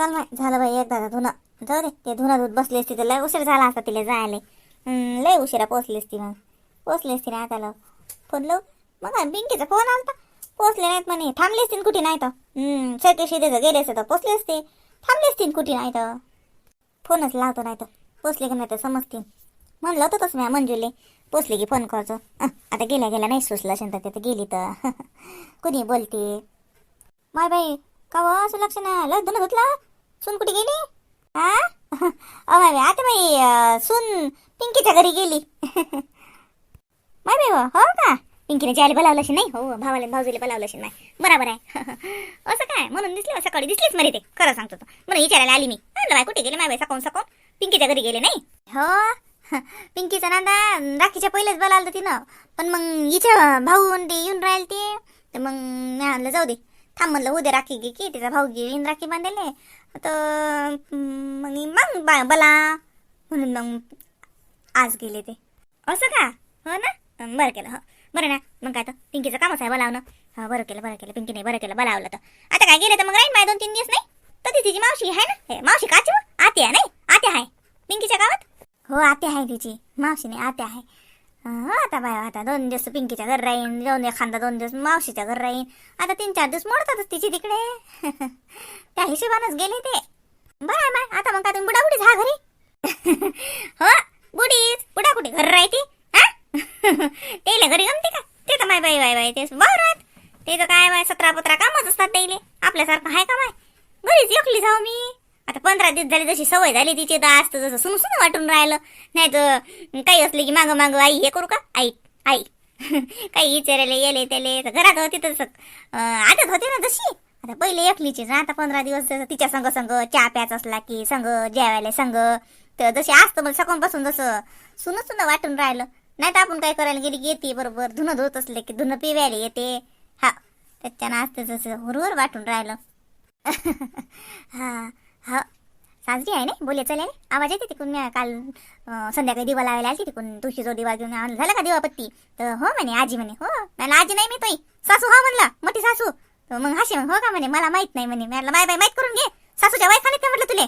चल माय झालं बाई एकदा धुना जाऊ दे ते धुना धुत बसली असती तर लय उशीर झाला असता तिला जायला. लय उशिरा पोचली असती मग. पोचली असती ना आता लाव फोन लाव मग बिंकीचा फोन आलता. पोचले नाहीत म्हणे. थांबले असतील कुठे नाही तर? शेती सरके गेले असते तर पोचले असते. थांबले असतील कुठे नाही तर? फोनच लावतो नाही तर. पोचले की नाही तर समजतील. म्हणलं होतं तसं मी मंजूले. पोचले की फोन करतो. आता गेल्या गेल्या नाही सुचलं असेल तर तिथं गेली तर. कुणी बोलते? माय बाई का व असं लक्ष नाही आलं? धुणं धुतलं? सून कुठे गेली? हा? आता बाई सून पिंकीच्या घरी गेली. माय बाई हो का? पिंकीने जायला बोलावलं असेल नाही? हो भावाला भाऊजीला बोलावलं असेल नाही बरोबर आहे. असं काय? म्हणून दिसले सकाळी दिसलीच मरे ते खरं सांगतो तो. म्हणून विचारायला आली मी. म्हणलं बाई कुठे गेले माय बाई सकाळून सकाळून? पिंकीच्या घरी गेले नाही? हो? पिंकीचा नांदा राखीच्या पहिलेच बोलावलं तिनं. पण मग हिच्या भाऊ ते येऊन राहिले ते. तर मग मी म्हणलं जाऊ दे. थांब म्हणलं उद्या राखी घे की. तिचा भाऊ घे येईन राखी बांधले तर मग मग बा- बोला म्हणून मग आज गेले ते. असं का? हो ना? बरं केलं हो. बरं ना? मग काय तर? पिंकीचं कामच आहे बोलावणं हा बरं केलं बरं केलं. पिंकी नाही बरं केलं बोलावलं तर. आता काय गेलं तर मग राहीन माय दोन तीन दिवस नाही? तर ती तिची मावशी आहे ना? हे, मावशी काची? आत्या आहे नाही? आत्या आहे. पिंकीच्या गावात? हो आत्या आहे तिची. मावशी नाही आत्या आहे. हा आता बाय आता दोन दिवस पिंकीच्या घर राहीन दोन एखादा दोन दिवस मावशीच्या घर राहीन आता तीन चार दिवस मोडतातच तिची तिकडे. त्या हिशोबानच गेले ते. बरं माय बाय आता मग का तुम्ही बुडाबुडी हा घरी. हो बुडीच. बुडाकुडी घर राहते तेले घरी गमते का? ते तर माय बाई बाय बाय तेच बरं ते तर काय बाय सतरा पत्रा कामच असतात तेले. आपल्यासारखं आहे का माय? घरीच एकली जाऊ मी. आता पंधरा दिवस झाले जशी सवय झाली तिची तर आज तर जसं सुन सुन वाटून राहिलं. नाही तर काही असले की मागं मागं आई हे करू का? आई आई. काही विचारायला येले त्याले तर घरात होती तसं आदत होती ना जशी. आता पहिले एकलीची ना आता पंधरा दिवस तिच्या संग संग चहा प्याच असला की संग जेवायला संग तर जशी असतं मला सकाळपासून जसं सुन सुन वाटून राहिलं. नाही तर आपण काय करायला गेली की येते बरोबर धुणं धुत असले की धुणं पिवायला येते. हा त्याच्यानं असतं जसं हुरहुर वाटून राहिलं. हा. हा. साजरी आहे ना? बोले चले आवाज येते तिकून मी काल संध्याकाळी दिवा लावायला आली तिकून तुळशी जो दिवा घेऊन झाला का दिवापत्ती तर हो म्हणे आजी म्हणे. हो. मला आजी नाही मी तोय सासू हो हा म्हणला. मोठी सासू. तर मग हाशे मग हो का म्हणे? मला माहीत नाही म्हणे. म्हटलं माय बाय माहीत करून घे. सासूच्या वाय खाण्यात म्हटलं तुले?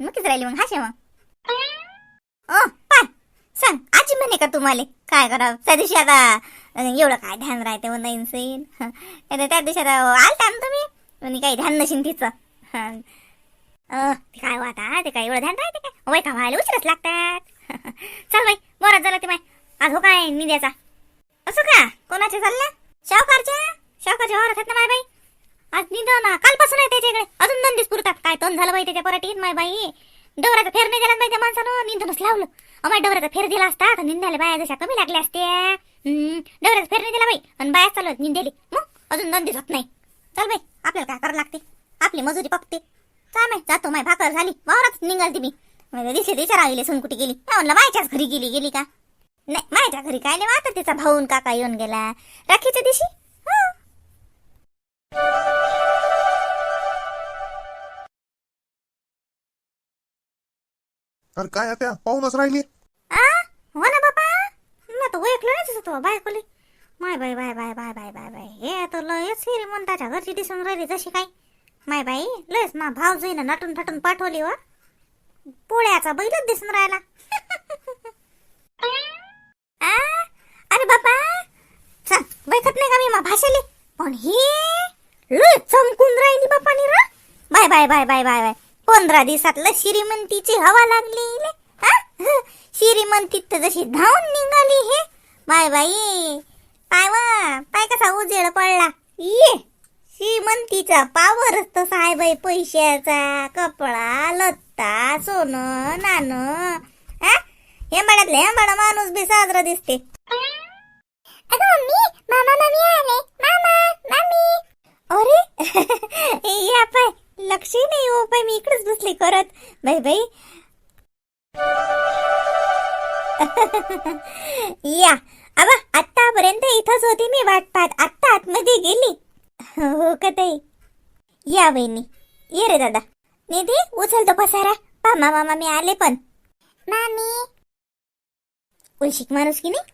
नक्कीच राहिली मग हाशे मग. ओ पाय सांग आजी म्हणे का तुम्हाला? काय करावं? त्या दिवशी आता एवढं काय ध्यान राहते हो, मग नाही त्या दिवशी आता आलता ना तुम्ही? म्हणे काही ध्यान नशीन तिचं. ते काय हो आता? ते काय एवढं ध्यान राहते काय वय का व्हायला उशीरच लागतात. चल बाई बरं झालं ते माय आज हो काय निद्याचा? असं का? कोणाचे चालल्या शावकारच्या शावकारच्या वावरात आहेत ना माय बाई? आज निंद ना कालपासून आहे त्याच्याकडे. अजून दोन दिवस पुरतात. काय तोंड झालं बाई त्याच्या पराठीत माय बाई? डवराचा फेर नाही दिला बाई त्या माणसानं? निंदूनच लावलं. अमाय डवराचा फेर दिला असता? तर निंदाले बाया जशा कमी लागल्या असत्या. हम्म, डवराचा फेर नाही दिला बाई. आणि बाया चालू निंदेली. मग? अजून दोन दिवस होत नाही. चल बाई आपल्याला काय करावं लागते? आपली मजुरी पकते. काय माहीत जातो माय भाकर झाली. वावरात निघालती मी. म्हणजे दिसे दिशा राहिले सून कुठे गेली. मी म्हणलं मायच्याच घरी गेली गेली का? नाही मायच्या घरी काय नाही आता तिचा भाऊन काका येऊन गेला. राखीच्या दिवशी? अरे काय आता? पाहूनच राहिली. आ? हो ना बापा. मी तर ओळखलं नाही तुझं तो बायकोले. माय बाय बाय बाय बाय बाय बाय बाय. हे तर लयच श्रीमंताच्या घरची दिसून राहिली जशी काय. माय बाई लयच मा भाव नटून थटून पाठवली वा पोळ्याचा बैलच दिसून राहिला. आ, अरे बापा! चल बैठत नाही का मी मा भाषेले? पण हे लय चमकून राहिली बापानी र. बाय बाय बाय बाय बाय बाय. पंधरा दिवसातलं श्रीमंतीची हवा लागली हा? श्रीमंतीत तर जशी धावून निघाली हे. बाय बाई. पाय वा? पाय कसा उजेड पडला. ये. श्रीमंतीचा पावरच तसा आहे बाई पैशाचा कपडा लत्ता सोनं नाणं. हा? हेंबाड्यातले हेंबाडा माणूस बी साजरा दिसते. अगं मम्मी मामा मामी आले. मामा मामी. अरे या पाय लक्ष नाही हो पाय मी इकडेच बसले करत. बाई बाई. या. अबा आतापर्यंत इथंच होती मी वाट पाहत आत्ता आतमध्ये गेली. हो का ताई? या बहिणी ये रे दादा. निधी उचल तो पसारा. पा मामा मामी आले पण. मामी. उलशिक माणूस की नाही?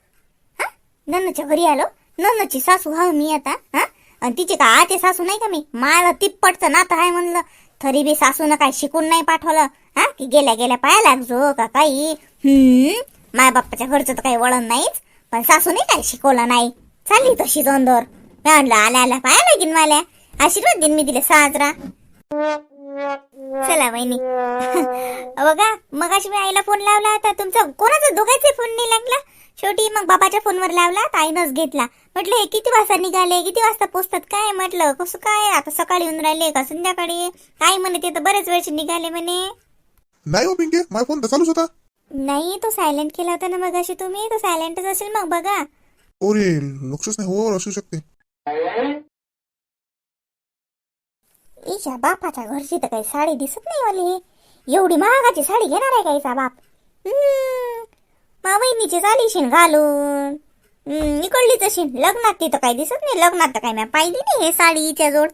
हा? नन्नच्या घरी आलो. नन्नची सासू हा मी आता हा? आणि तिचे का आते सासू नाही का मी? मला तिप्पटचं नातं आहे म्हणलं. तरी बी सासून काय शिकून नाही पाठवलं. हा? की गेल्या गेल्या पाया लागजो का काही? हम्म? माय बाप्पाच्या घरचं तर काही वळण नाहीच. पण सासूने काय शिकवलं नाही. चालली तशी दोंदर मी म्हणलं आल्या आल्या पाया लागीन मला. आशीर्वाद दिन मी दिले साजरा. चला वहिनी. बघा मग अशी मी आईला फोन लावला होता. तुमचा कोणाचा दोघांचे फोन नाही लागला? शेवटी मग बाबाच्या फोनवर लावला तर आईनंच घेतला. म्हटलं हे किती वाजता निघाले? किती वाजता पोचतात? काय म्हटलं? कसं काय? आता सकाळी येऊन राहिले का संध्याकाळी? काय म्हणे ते तर बरेच वेळचे निघाले म्हणे. नाही हो पिंके माझा फोन तर चालूच होता. नाही तो सायलेंट केला होता ना मग अशी तुम्ही. तो सायलेंटच असेल मग बघा. ओरे लक्षच नाही. हो असू शकते. इच्या बापाच्या घरची तर काही साडी दिसत नाही वाली. एवढी महागाची साडी घेणार आहे का हिचा बाप? मावईनीची मा वहिनीची घालून. हम्म, इकडलीच लग्नात ती तर काही दिसत नाही. लग्नात तर काही मी पाहिली नाही हे साडी हिच्या जोड.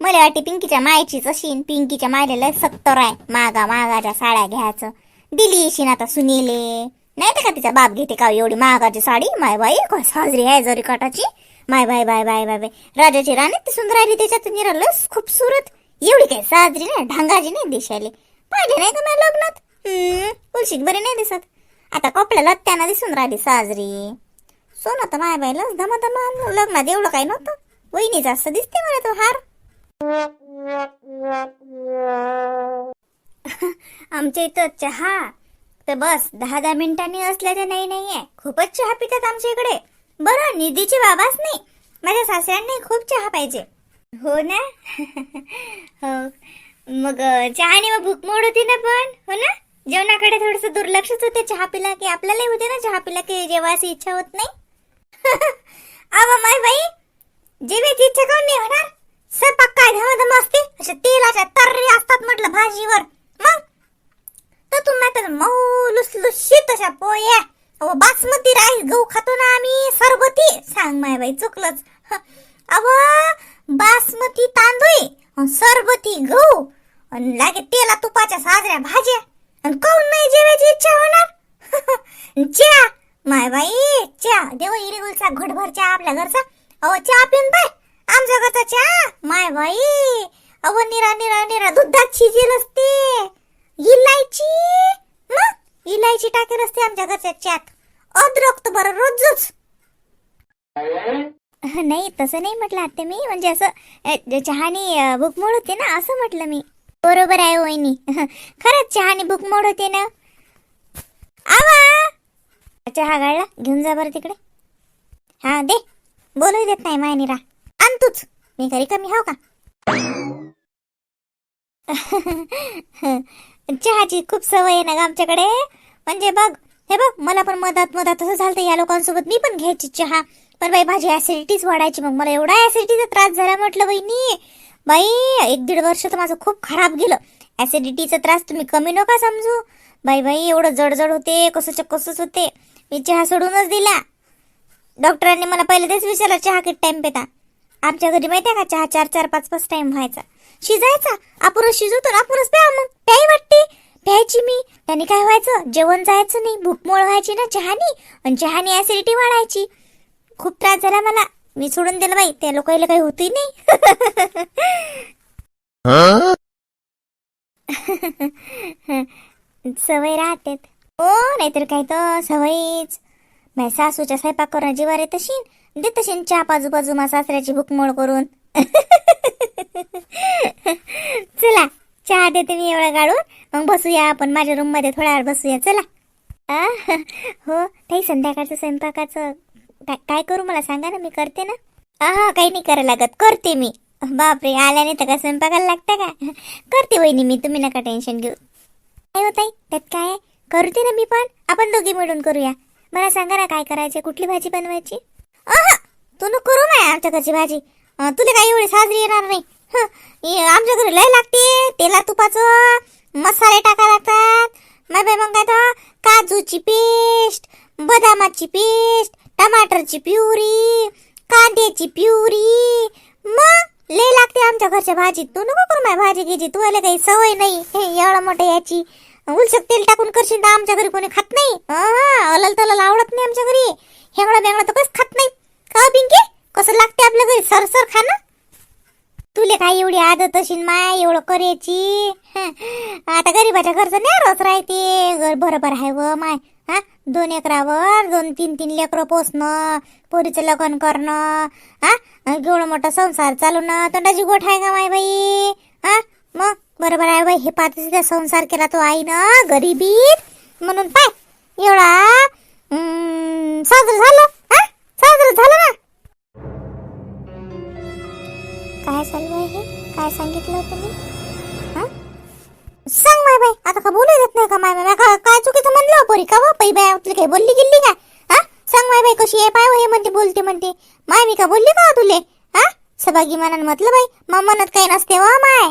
मला वाटते पिंकीच्या मायचीच अशीन पिंकीच्या मायलेला सत्तर आहे. मागा मागाच्या साड्या घ्यायचं. दिली शिन आता सुनीले. नाही तर का तिचा बाप घेते का एवढी महागाची साडी? माय बाई साजरी आहे जरी कटाची माय बाय बाय बाय बाय बाय. राजाची राणी ती सुंदर आली त्याच्यात निरालच खूपसूरत. एवढी काय साजरी नाही ढंगाची नाही दिशाली पाहिजे नाही का माझ्या लग्नात? हम्म उलशीत बरी नाही दिसत. आता कपड्याला त्यांना दिसून राहिली साजरी. सोनं तर माय बायला धमा धमा लग्नात एवढं काही नव्हतं. वहिनी जास्त दिसते मला तो हार. आमच्या इथं चहा. तर बस दहा दहा मिनिटांनी असल्याचं नाही नाहीये. खूपच चहा पितात आमच्या इकडे. बरं निधीचे बाबाच नाही. माझ्या सासऱ्यांनी खूप चहा पाहिजे. हो ना? हो. मग चहाने मग भूक मोड होती ना पण हो ना? जेवणाकडे थोडस दुर्लक्षच होते चहा पिला की आपल्यालाही होते ना चहा पिला की जेवायची इच्छा होत नाही? आवा माय बाई जेवायची इच्छा काऊन नाही होणार? स्वयंपाक काय धमाधम असते? अशा तेलाच्या तर्री असतात म्हटलं भाजीवर. मग? तर तुम्ही तर मऊ लुसलुशीत अशा पोया. अहो बासमती राईस गहू खातो ना होती सांग माय बाई चुकलंच. ह, अव बासमती तांदूळ सरबती गहू आणि लागे तेला तुपाच्या साजऱ्या भाज्या आणि काऊन नाही जेवायची इच्छा होणार? चहा माय बाई चहा. देव इरेगुलचा घटभर चहा आपल्या घरचा. अहो चहा पिऊन पाय. आमच्या घरचा चहा. माय बाई अहो निरा निरा निरा दुधात शिजेल असते. इलायची मग? इलायची टाकेल असते आमच्या घरच्या चहात. अद्रक तर बरं रोजच. नाही तसं नाही म्हटलं आता मी. म्हणजे असं चहाने भूकमोड होते ना असं म्हटलं मी. बरोबर आहे वहिनी. खरंच चहाने भूकमोड होते ना. आवा! चहा गाळला. घेऊन जा बरं तिकडे. हा दे. बोलू देत नाही मायनीरा आण तूच. मी घरी कमी हो का? चहाची खूप सवय आहे ना ग आमच्याकडे. म्हणजे बघ हे बघ मला पण मधात मधात असं झालं या लोकांसोबत. मी पण घ्यायची चहा. पण बाई माझी ऍसिडिटीच वाढायची. मग मला एवढा ऍसिडिटीचा त्रास झाला म्हटलं बहिणी. बाई एक दीड वर्ष तर माझं खूप खराब गेलं. ऍसिडिटीचा त्रास तुम्ही कमी नका समजू. बाई बाई एवढं जडजड होते कसं कसंच होते. मी चहा सोडूनच दिला. डॉक्टरांनी मला पहिले तेच विचारलं चहा किती टाइम पेता? आमच्या घरी माहिती आहे का चहा चार चार पाच पाच टाइम व्हायचा. शिजायचा. आपण शिजवतो ना आपणच प्या मग. प्याई वाटते. प्यायची मी. त्याने काय व्हायचं? जेवण जायचं नाही. भूकमोळ व्हायची ना चहानी. आणि चहानी ऍसिडिटी वाढायची. खूप त्रास झाला मला. मी सोडून दिलं बाई. त्या लोकांना काही होतही नाही. सवय राहते हो नाहीतर काय तर सवयीच. माझ्या सासूच्या स्वयंपाक करून जीवार येत असेल देत असेल चहा बाजू बाजू मा सासऱ्याची भुकमोड करून. चला चहा देते मी एवढा काढून मग बसूया आपण माझ्या रूममध्ये थोड्या वेळ बसूया. चला. आ, हो काही संध्याकाळचं स्वयंपाकाचं काय काय करू मला सांगा ना मी करते ना. हा काही नाही करायला लागत करते मी. बापरे आल्याने तर का स्वयंपाकाला लागतं का? करते वहिनी मी तुम्ही नका टेन्शन घेऊ. काय होत आहे त्यात काय आहे? करते ना मी पण आपण दोघी मिळून करूया. मला सांगा ना काय करायचे कुठली भाजी बनवायची? अहं, तू न करू नाही आमच्या घरची भाजी. अं, तुला काही एवढी साजरी येणार नाही. हं, हे आमच्या घरी लय लागते तेला तुपाचं मसाले टाका लागतात. माय मग काय तर काजूची पेस्ट बदामाची पेस्ट टमाटरची प्युरी कांद्याची प्युरी. मग लय लागते आमच्या घरच्या भाजीत. तू नको करू माय भाजी घ्यायची तुला काही सवय नाही. हे एवढं मोठं याची. उलसक तेल टाकून करशील तर आमच्या घरी कोणी खात नाही. अलल तलल आवडत नाही आमच्या घरी. हेंगडा बेंगडा तर कसं खात नाही. का पिंकी कसं लागते आपल्या घरी? सरसर खाणं तुले काय एवढी आदत अशी माय? एवढं करायची? आता गरीबाच्या घरचं नाही रस राहते. घर बरोबर आहे व माय. दोन एकरावर दोन तीन तीन लेकरं पोसणं पोरीचं लग्न करणं हा एवढं मोठा संसार चालवणं. तोंडाची गोठ आहे का माय बाई? हा मग? बरोबर आहे बाई हे पाहते संसार केला तो आईनं गरिबीत म्हणून पाय एवढा साजरं झालं. हा साजरं झालं ना? काय चालू आहे हे? काय सांगितलं तुम्ही? हा सांग माय बाई आता का बोलू देत नाही का माय बाई? पोरी का बा बाय तुला काही बोलली गेली का हा? सांग माय बाई कशी आहे? पाय हे म्हणते बोलते म्हणते. माय मी का बोलली का तुले? हा? सभागी मनान म्हटलं बाई. मग म्हणत काही नसते वा माय.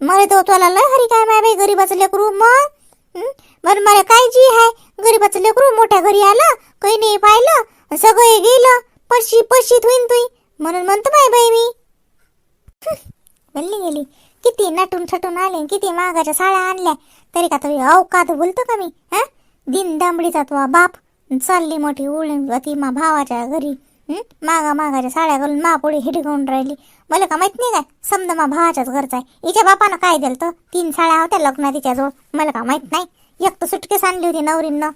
मला तो तुला लय हरी काय माय बाई गरीबाचं लेकरू मग? हं? बरं मला काय जी आहे गरीबाचं लेकरू मोठ्या घरी आलं काही नाही पाहिलं सगळं गेलं पशी पशीत होईन तुई म्हणून म्हणतो माय बाई मी. बोलली गेली. किती नटून छटून आले किती मागाच्या साड्या आणल्या. तरी का तुम्ही औकात बोलतो का मी? हा? दिन दांबडीचा तो बाप. चालली मोठी उळून ती मा भावाच्या घरी. मागा मागाच्या साड्या घालून महापुढे हिडकावून राहिली. मला का माहीत नाही काय? समजा मा भावाच्याच घरचा आहे. हिच्या बापानं काय दिलं तर तीन साड्या होत्या लग्नात तिच्याजवळ मला का माहीत नाही? एक तर सुटकेस आणली होती नवरीनं.